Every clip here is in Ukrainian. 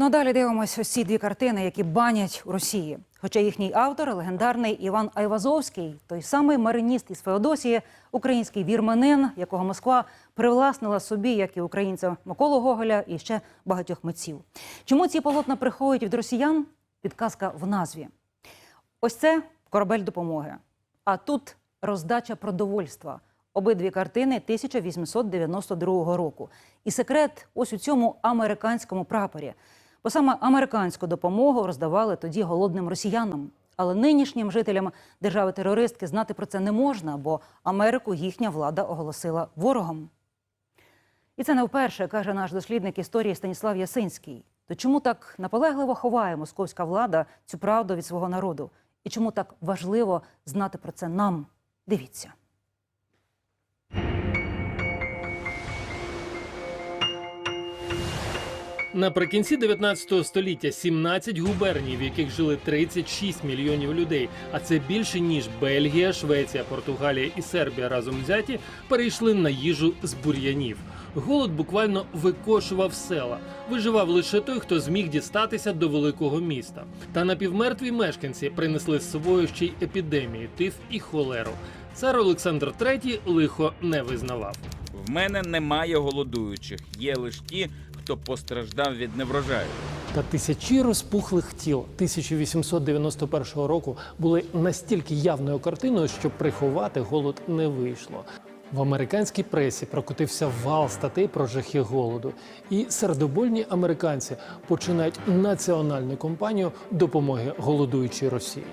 Ну а далі дивимося ці дві картини, які банять у Росії. Хоча їхній автор, легендарний Іван Айвазовський, той самий мариніст із Феодосії, український вірменин, якого Москва привласнила собі, як і українця Миколу Гоголя і ще багатьох митців. Чому ці полотна приховують від росіян? Підказка в назві. Ось це корабель допомоги. А тут роздача продовольства. Обидві картини 1892 року. І секрет ось у цьому американському прапорі. Бо саме американську допомогу роздавали тоді голодним росіянам. Але нинішнім жителям держави-терористки знати про це не можна, бо Америку їхня влада оголосила ворогом. І це не вперше, каже наш дослідник історії Станіслав Ясинський. То чому так наполегливо ховає московська влада цю правду від свого народу? І чому так важливо знати про це нам? Дивіться. Наприкінці 19 століття 17 губерній, в яких жили 36 мільйонів людей, а це більше ніж Бельгія, Швеція, Португалія і Сербія разом взяті, перейшли на їжу з бур'янів. Голод буквально викошував села. Виживав лише той, хто зміг дістатися до великого міста. Та напівмертві мешканці принесли з собою ще й епідемії, тиф і холеру. Цар Олександр III лихо не визнавав. В мене немає голодуючих, є лише ті, хто постраждав від неврожаю. Та тисячі розпухлих тіл 1891 року були настільки явною картиною, що приховати голод не вийшло. В американській пресі прокотився вал статей про жахи голоду, і сердобольні американці починають національну кампанію допомоги голодуючій Росії.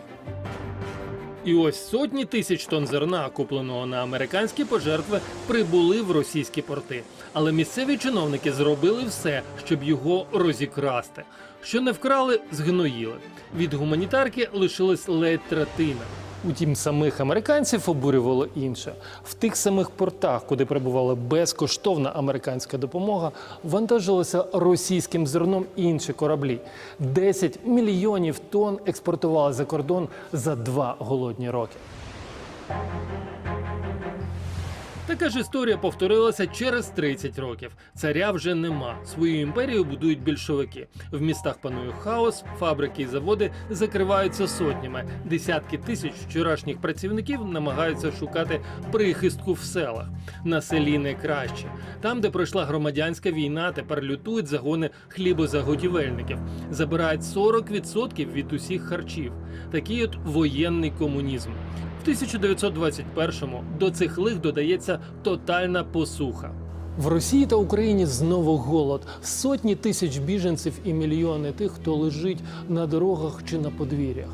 І ось сотні тисяч тонн зерна, купленого на американські пожертви, прибули в російські порти. Але місцеві чиновники зробили все, щоб його розікрасти. Що не вкрали, згноїли. Від гуманітарки лишилась ледь третина. Утім, самих американців обурювало інше. В тих самих портах, куди прибувала безкоштовна американська допомога, вантажилися російським зерном інші кораблі. 10 мільйонів тонн експортували за кордон за два голодні роки. Така ж історія повторилася через 30 років. Царя вже нема. Свою імперію будують більшовики. В містах панує хаос, фабрики і заводи закриваються сотнями. Десятки тисяч вчорашніх працівників намагаються шукати прихистку в селах. На селі не краще. Там, де пройшла громадянська війна, тепер лютують загони хлібозаготівельників. Забирають 40% від усіх харчів. Такий от воєнний комунізм. В 1921-му до цих лих додається тотальна посуха. В Росії та Україні знову голод. Сотні тисяч біженців і мільйони тих, хто лежить на дорогах чи на подвір'ях.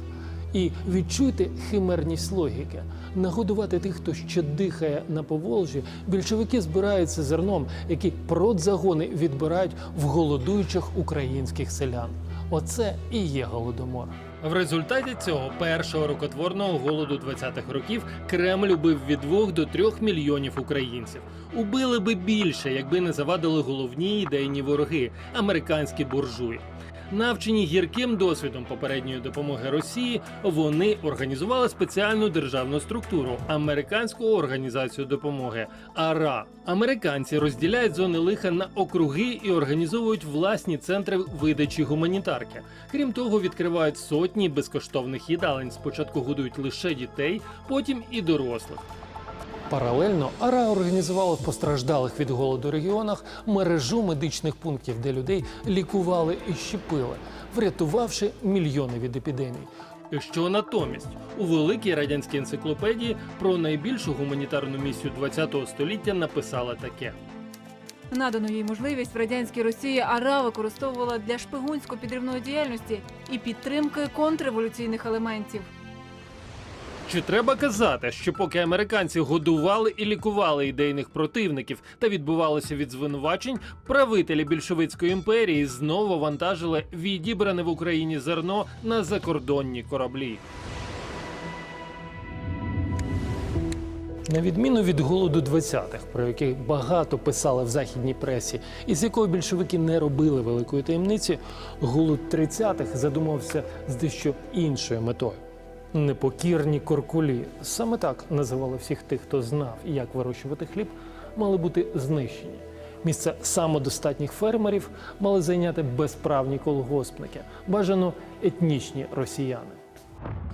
І відчуйте химерність логіки. Нагодувати тих, хто ще дихає на Поволжі, більшовики збираються зерном, які продзагони відбирають в голодуючих українських селян. Оце і є голодомор. В результаті цього першого рукотворного голоду 20-х років Кремль убив від 2 до 3 мільйонів українців. Убили би більше, якби не завадили головні ідейні вороги американські буржуї. Навчені гірким досвідом попередньої допомоги Росії, вони організували спеціальну державну структуру американську організацію допомоги АРА. Американці розділяють зони лиха на округи і організовують власні центри видачі гуманітарки. Крім того, відкривають сотні безкоштовних їдалень. Спочатку годують лише дітей, потім і дорослих. Паралельно АРА організувала в постраждалих від голоду регіонах мережу медичних пунктів, де людей лікували і щепили, врятувавши мільйони від епідемій. Що натомість у великій радянській енциклопедії про найбільшу гуманітарну місію ХХ століття написали таке. Надану їй можливість в радянській Росії АРА використовувала для шпигунсько-підривної діяльності і підтримки контрреволюційних елементів. Чи треба казати, що поки американці годували і лікували ідейних противників та відбувалися від звинувачень, правителі більшовицької імперії знову вантажили відібране в Україні зерно на закордонні кораблі. На відміну від голоду 20-х, про який багато писали в західній пресі, і з якої більшовики не робили великої таємниці, голод 30-х задумався з дещо іншою метою. Непокірні коркулі, саме так називали всіх тих, хто знав, як вирощувати хліб, мали бути знищені. Місце самодостатніх фермерів мали зайняти безправні колгоспники, бажано етнічні росіяни.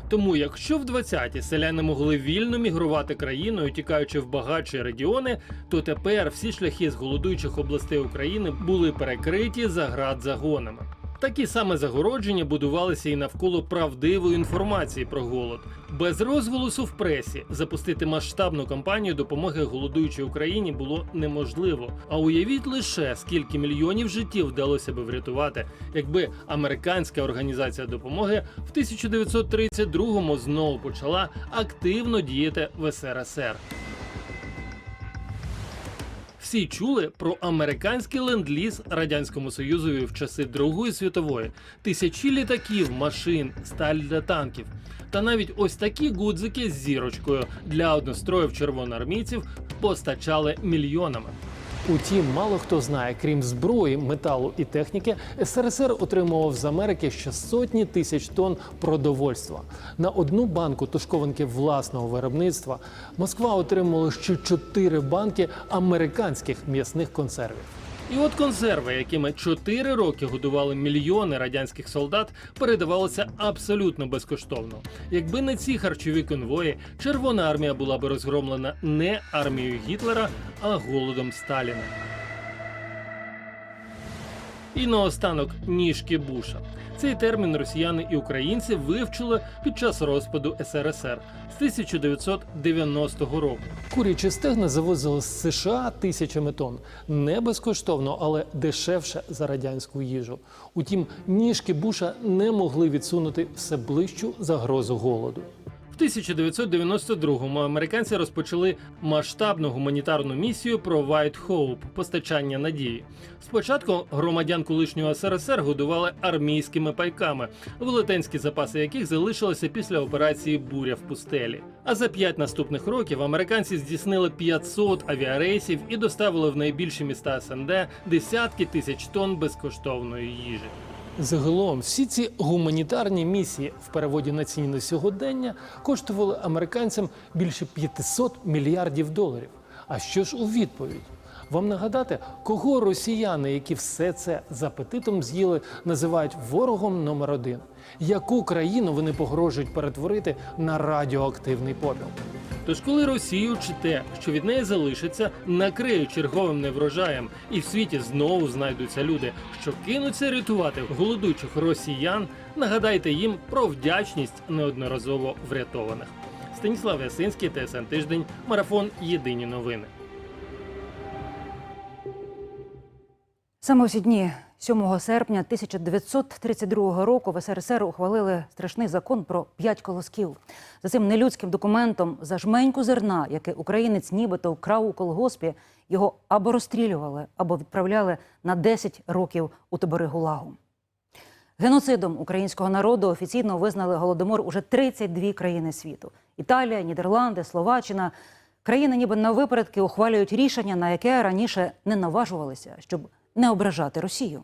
Тому, якщо в 20-ті селяни могли вільно мігрувати країною, тікаючи в багатші регіони, то тепер всі шляхи з голодуючих областей України були перекриті заградзагонами. Такі саме загородження будувалися і навколо правдивої інформації про голод. Без розголосу в пресі запустити масштабну кампанію допомоги голодуючій Україні було неможливо. А уявіть лише скільки мільйонів життів вдалося би врятувати, якби американська організація допомоги в 1932-му знову почала активно діяти в СРСР. Всі чули про американський ленд-ліз радянському союзові в часи Другої світової, тисячі літаків, машин, сталь для танків. Та навіть ось такі гудзики з зірочкою для одностроїв червоноармійців постачали мільйонами. Утім, мало хто знає, крім зброї, металу і техніки, СРСР отримував з Америки ще сотні тисяч тонн продовольства. На одну банку тушкованки власного виробництва Москва отримувала ще чотири банки американських м'ясних консервів. І от консерви, якими 4 роки годували мільйони радянських солдат, передавалися абсолютно безкоштовно. Якби не ці харчові конвої, Червона армія була би розгромлена не армією Гітлера, а голодом Сталіна. І наостанок ніжки Буша. Цей термін росіяни і українці вивчили під час розпаду СРСР з 1990 року. Курячі стегна завозили з США тисячами тонн. Не безкоштовно, але дешевше за радянську їжу. Утім, ніжки Буша не могли відсунути все ближчу загрозу голоду. В 1992-му американці розпочали масштабну гуманітарну місію Provide Hope – постачання надії. Спочатку громадян колишнього СРСР годували армійськими пайками, велетенські запаси яких залишилися після операції Буря в пустелі. А за п'ять наступних років американці здійснили 500 авіарейсів і доставили в найбільші міста СНД десятки тисяч тонн безкоштовної їжі. Загалом всі ці гуманітарні місії в переводі на ціні на сьогодення коштували американцям більше 500 мільярдів доларів. А що ж у відповідь? Вам нагадати, кого росіяни, які все це з апетитом з'їли, називають ворогом номер один? Яку країну вони погрожують перетворити на радіоактивний попіл? Тож, коли Росію чи те, що від неї залишиться, накриють черговим неврожаєм, і в світі знову знайдуться люди, що кинуться рятувати голодуючих росіян, нагадайте їм про вдячність неодноразово врятованих. Станіслав Ясинський, ТСН Тиждень, марафон Єдині новини. Саме у ці дні 7 серпня 1932 року в СРСР ухвалили страшний закон про п'ять колосків. За цим нелюдським документом за жменьку зерна, яке українець нібито вкрав у колгоспі, його або розстрілювали, або відправляли на 10 років у табори ГУЛАГу. Геноцидом українського народу офіційно визнали голодомор уже 32 країни світу: Італія, Нідерланди, Словаччина. Країни, ніби на випередки, ухвалюють рішення, на яке раніше не наважувалися, щоб не ображати Росію.